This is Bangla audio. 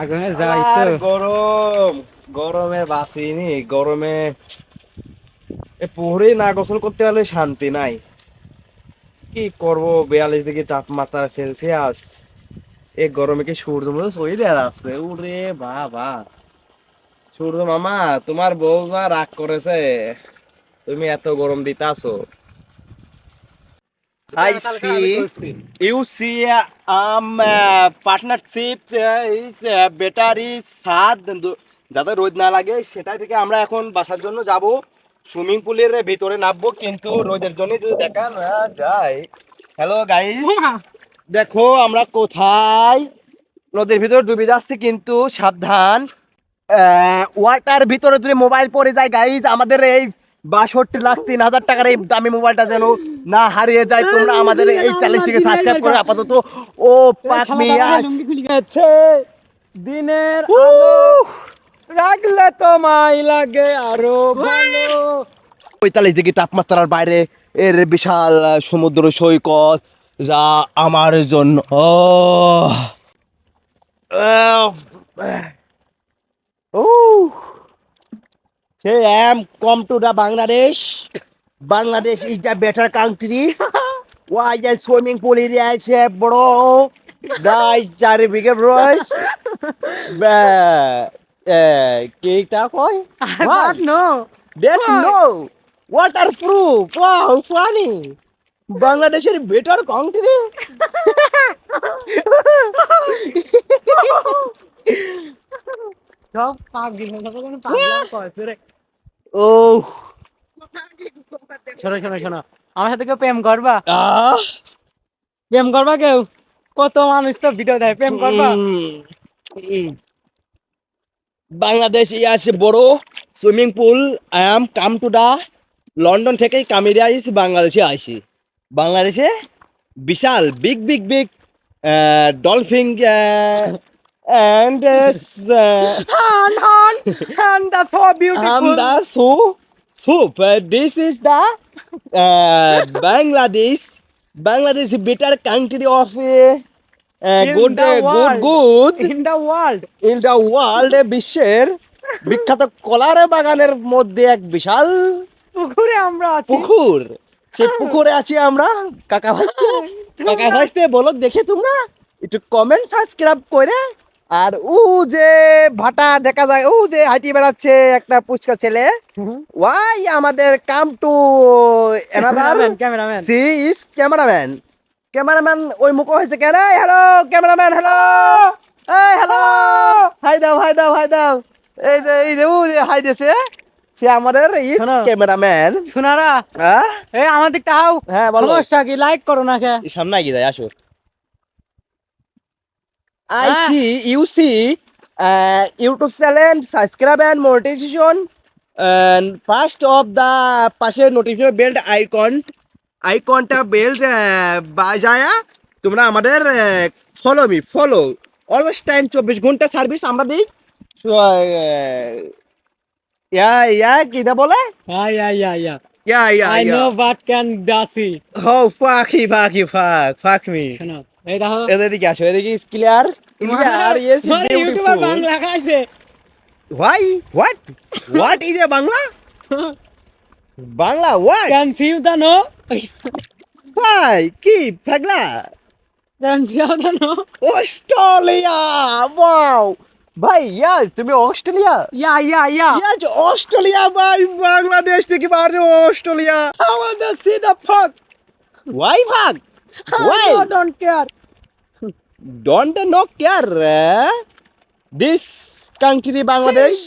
আগুনে যাই তো। গরম। গরমে বাঁচিনি গরমে এ পুহরে না গোসল করতে পারলে শান্তি নাই। কি করব? বিয়াল্লিশ ডিগ্রি তাপমাত্রা সেলসিয়াস। এই গরমে কি সূর্য মতো শরীর আসছে? উরে বাবা। সূর্য মামা তোমার বৌমা রাগ করেছে। তুমি এত গরম দিতাছো। I see. you see um uh, partnership uh, is uh, better is সাদ যাতে রোদ না লাগে সেটা থেকে আমরা এখন বাসার জন্য যাব। সুইমিং পুলের ভিতরে নামবো কিন্তু রোদের জন্য যদি দেখা না যায়। হ্যালো গাইস দেখো আমরা কোথায়? নদীর ভিতরে ডুবে যাচ্ছি কিন্তু সাবধান। ওয়াটার ভিতরে যদি মোবাইল পড়ে যায় গাইজ আমাদের এই বাষট্টি লাখ তিন হাজার টাকার এই দামি মোবাইলটা যেন না হারিয়ে যায় তোমরা আমাদের এই চ্যানেলটিকে সাবস্ক্রাইব করে আপাতত। ও পাঁচ গেছে। দিনের রাখলে তোমায় লাগে আরও ভালো। পঁয়তাল্লিশ ডিগ্রি তাপমাত্রার বাইরে এর বিশাল সমুদ্র সৈকত যা আমার জন্য। ও। সে welcome to the Bangladesh Bangladesh is the better country why the swimming pool area is a bro guys চারিদিকে ব্রস কি তা কয় What? No That Why? no waterproof. Wow, funny. বাংলাদেশের বেটার কান্ট্রি সব সব কোনো পাগলা কইছে রে ও শোনো শোনো শোনো। আমার সাথে কেউ প্রেম করবা? প্রেম করবা কেউ? কত মানুষ তো ভিডিও দেয় প্রেম করবা? বাংলাদেশ বড় swimming pool I am come to the London থেকেই কামিরে আইসি বাংলাদেশে আইসি। বাংলাদেশে বিশাল big big big dolphin and Han that's so beautiful And the soup, soup. Uh, this is the uh, Bangladesh. Bangladesh is better country of uh, uh, good, uh, good, good. In the world in the world. বিশ্বের বিখ্যাত কলার বাগানের মধ্যে এক বিশাল পুকুরে আমরা আছি। পুকুর। সেই পুকুরে আছি আমরা। কাকা ভাসতে কাকা ভাসতে বলো দেখে তোমরা। একটু কমেন্ট সাবস্ক্রাইব করে আর ও যে ভাটা দেখা যায় ও যে হাঁটি বেড়াচ্ছে একটা পুচকা ছেলে ওয়াই আমাদের come to another cameraman she is cameraman. Cameraman ওই মুখ হয়েছে কেন? Hello cameraman hello. এই হ্যালো। হাই দাও হাই দাও হাই দাও। এই যে এই যে ও যে হাই দিয়েছে সে আমাদের ইজ শোনো। ক্যামেরাম্যান। শোনারা হ্যাঁ? এই আমার দিকটা হাও হ্যাঁ বলো। সমস্যা কি? লাইক করো না কে? সামনে এগিয়ে যায় আসো। I. See you see YouTube channel subscribe and motivation first of the পাশে নোটিফিকেশন বেল্ট আইকন আইকনটা বেল্ট বাজায়া তোমরা আমাদের follow me follow always time চব্বিশ ঘণ্টা সার্ভিস আমরা দিই ইয়া ইয়া কিটা বলে I I I I yeah yeah I know yeah but can দাসি হো ফাকি ফাকি ফাক ফাক মি শোনো এই দেখো। এদিকে আসো এদিকে is clear clear yes YouTuber Bangla খাইছে। Why what what is a Bangla? Bangla what can see you the no ভাই কি পাগলা? Can see you the no Australia wow ভাই ইয়া তুমি অস্ট্রেলিয়া? ইয়া ইয়া ইয়া। ইয়াজ অস্ট্রেলিয়া ভাই বাংলাদেশ থেকে বাড়ছে Australia. I want to see the fuck. Why ভাগ Why? No, don't care. Don't no care. This country, Bangladesh.